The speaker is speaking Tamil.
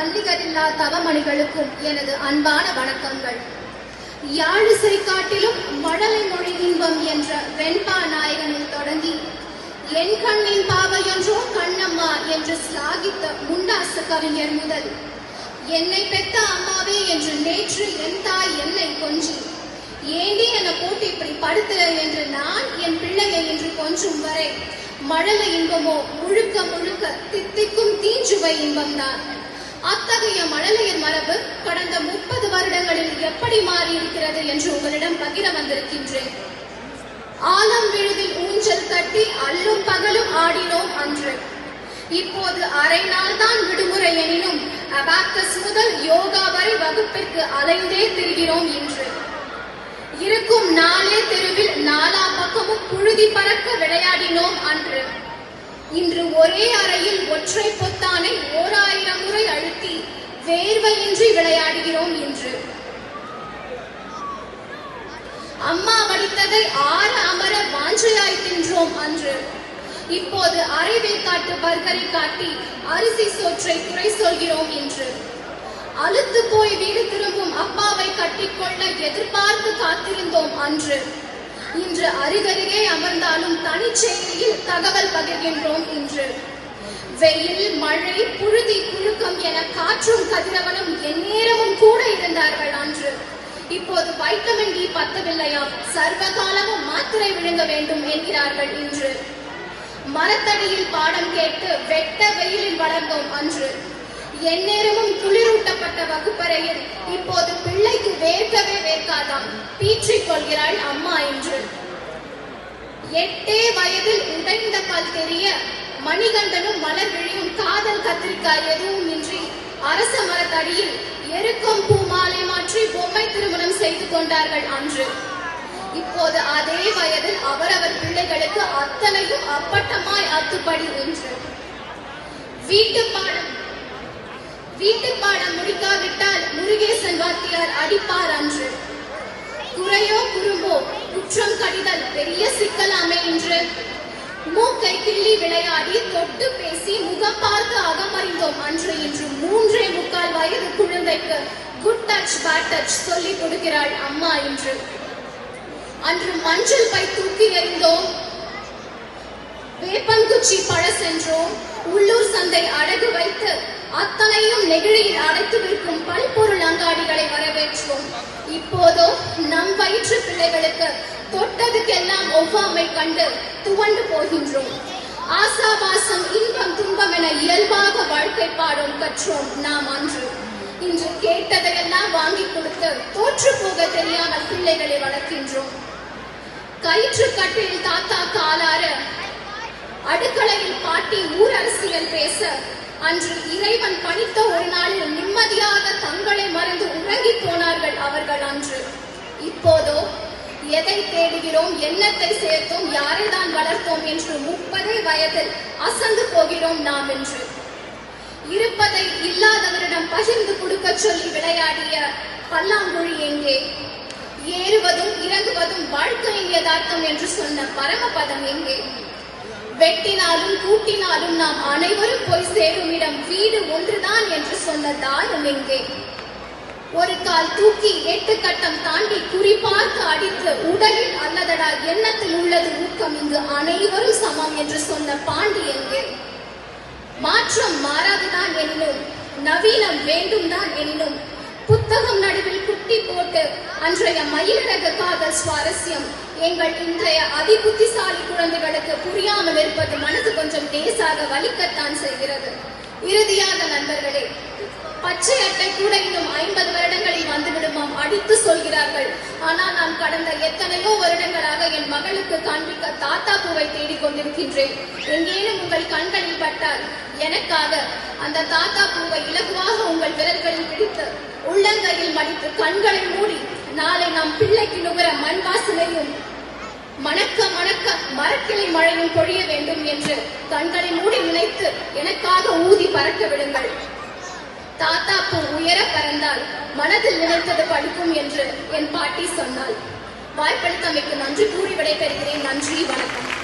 பள்ளிகளில்லா தவமணிகளுக்கும் எனது அன்பான வணக்கங்கள். யாழிசை காட்டிலும் மழலை மொழி இன்பம் என்ற வெண்பா நாயகனில் தொடங்கி என் கண்ணின் பாவையொன்றோ கண்ணம்மா என்று சிலாகித்த முண்டாசு கவிஞர் முதல் என்னை பெத்த அம்மாவே என்று நேற்று என் தாய் என்னை கொஞ்சி ஏண்டி என போட்டு இப்படி படுத்துற என்று நான் என் பிள்ளையை என்று கொஞ்சும் வரை மழலை இன்பமோ முழுக்க முழுக்க தித்திக்கும் தீஞ்சுவை இன்பம்தான். அத்தகைய மழலையர் மரபு கடந்த முப்பது வருடங்களில் எப்படி மாறி இருக்கிறது என்று உங்களிடம் பகிர வந்திருக்கின்றேன். ஆலம் விழுதில் ஊஞ்சல் கட்டி அல்லும் பகலும் ஆடினோம் அன்று. இப்போது அரை நாள் தான் விடுமுறை எனினும் அபாக்கஸ் முதல் யோகா வரை வகுப்பிற்கு அலைந்தே திரிகிறோம் இன்று. இருக்கும் நாளே தெருவில் நாலா பக்கமும் புழுதி பறக்க விளையாடினோம் அன்று. இன்று ஒரே அறையில் ஒற்றை பொத்தானை ஓரா தேர்வையின்றி விளையாடுகிறோம் என்று. அம்மா வடித்ததை ஆற அமர வாஞ்சையாய் தின்றோம் அன்று. இப்போது அரைவே காட்டு பர்கரை காட்டி அரிசி சோற்றை குறை சொல்கிறோம் என்று. அழுத்து போய் வீடு திரும்பும் அப்பாவை கட்டிக்கொள்ள எதிர்பார்த்து காத்திருந்தோம் அன்று. இன்று அருகருகே அமர்ந்தாலும் தனிச்செய்தியில் தகவல் பகிர்கின்றோம் இன்று. வெயில் மழை புழுதி புழுக்கம் என காற்றும் கதிரவனும் எந்நேரமும் கூட இருந்தார்கள் அன்று. இப்போது வைட்டமின் டி பத்தவில்லையாம். சர்வ காலமும் மாத்திரை விழுங்க வேண்டும் என்கிறார்கள் இன்று. மரத்தடியில் பாடம் கேட்டு வெட்ட வெயிலில் வளர்ந்தோம் அன்று. எந்நேரமும் குளிரூட்டப்பட்ட வகுப்பறையில் இப்போது பிள்ளைக்கு வேர்க்கவே வேர்க்காதாம். பீற்றிக் கொள்கிறாள் அம்மா என்று எட்டே வயதில் உடைந்த பல் தெரிய மணிகண்டனும் மலர்விழியும் காதல் கத்திரிக்காய் எதுவும் இன்றி அரச மரத்தடியில் எருக்கும் பூ மாலை மாற்றி பொம்மை திருமணம் செய்து கொண்டார்கள் அன்று. இப்போது அதே வயதில் அவரவர் பிள்ளைகளுக்கு அத்தனையும் அப்பட்டமாய் அத்துப்படி ஒன்று. வீட்டு பாடம். வீட்டு பாடம் முடிக்காவிட்டால் முருகேசன் வாத்தியார் அடிப்பார் அன்று. குறையோ குறும்போ குற்றம் கடிதல் பெரிய சிக்கலாமே என்று மூக்கை கிள்ளி விளையாடி தொட்டு பேசி முகம் பார்த்து அகமறிந்தோம். அன்று இன்று மூன்றே முக்கால் வயது குழந்தைக்கு குட் டச் பேட் டச் சொல்லி கொடுக்கிறாள் அம்மா இன்று. அன்று மஞ்சள் பை தூக்கி எறிந்தோம். வேப்பங்குச்சி பழ சென்றோம். உள்ளூர் சந்தை அடகு வைத்து அத்தனையும் நெகிழியில் அடைத்து விற்கும் பல்பொருள் அங்காடிகளை வரவேற்றோம். இப்போதோ நம் வயிற்று பிள்ளைகளுக்கு கண்டதுக்கெல்லாம் ஒவ்வாமை கண்டு துவண்டு போகின்றோம். ஆசாபாசம் இன்பம் துன்பம் என இயல்பாக வாழ்க்கை பாடம் கற்றோம் நாம் அன்று. இன்று கேட்டதையெல்லாம் வாங்கி கொடுத்து தோற்று போக தெரியாமல் பிள்ளைகளை வளர்க்கின்றோம். கயிற்று கட்டில் தாத்தா காலார அடுக்களையில் பாட்டி ஊர் அரசியல் பேச அன்று இறைவன் பணித்த ஒரு நாளில் நிம்மதியாக தங்களை மறந்து உறங்கி போனார்கள் அவர்கள் அன்று. இப்போதோ எதை தேடுகிறோம் என்னத்தை சேர்த்தோம் யாரை தான் வளர்த்தோம் என்று முப்பதே வயதில் அசந்து போகிறோம் நாம் என்று. இருப்பதை இல்லாதவரிடம் பகிர்ந்து கொடுக்க சொல்லி விளையாடிய பல்லாங்குழி எங்கே? ஏறுவதும் இறங்குவதும் வாழ்க்கையின் யதார்த்தம் என்று சொன்ன பரமபதம் எங்கே? வெட்டினாலும் கூட்டினாலும் நாம் அனைவரும் போய் சேரும் இடம் வீடு ஒன்றுதான் என்று சொன்ன தானம் எங்கே? ஒரு கால் தூக்கி எட்டு கட்டம் தாண்டி குறிப்பார்த்து அடித்து உடலில் அல்லதடா எண்ணத்தில் உள்ளது ஊக்கம் இங்கு அனைவரும் சமம் என்று சொன்ன பாண்டி எங்கே? மாற்றம் மாறாதுதான் எனினும் நவீனம் வேண்டும் தான் எனினும். புத்தகம் நடுவில் குட்டி போட்டு அன்றைய மயிலிறக காதல் சுவாரஸ்யம். எங்கள் இன்றைய அதிபுத்திசாலி குழந்தைகளுக்கு புரியாமல் இருப்பது மனது கொஞ்சம் லேசாக வலிக்கத்தான் செய்கிறது. இறுதியாக நண்பர்களே பச்சை அட்டை கூட இன்னும் ஐம்பது வருடங்களில் வந்துவிடுமாம் அடித்து சொல்கிறார்கள். ஆனால் நான் கடந்த எத்தனையோ வருடங்களாக என் மகளுக்கு காண்பிக்க தாத்தா பூவை தேடிக் கொண்டிருக்கின்றேன். எங்கேனும் உங்கள் கண்களில் பட்டால் எனக்காக அந்த தாத்தா பூவை இலகுவாக உங்கள் விரல்களில் பிடித்து உள்ளங்கையில் மடித்து கண்களை மூடி நாளை நம் பிள்ளைக்கு நுகர மண் வாசனையும் மணக்க மணக்க மரக்கிளை மழையும் பொழிய வேண்டும் என்று கண்களை மூடி நினைத்து எனக்காக ஊதி பறக்க விடுங்கள். தாத்தா பூ உயர பறந்தால் மனதில் நினைத்தது பழிக்கும் என்று என் பாட்டி சொன்னாள். வாய்ப்பளித்தமைக்கு நன்றி கூறி விடைபெறுகிறேன். நன்றி வணக்கம்.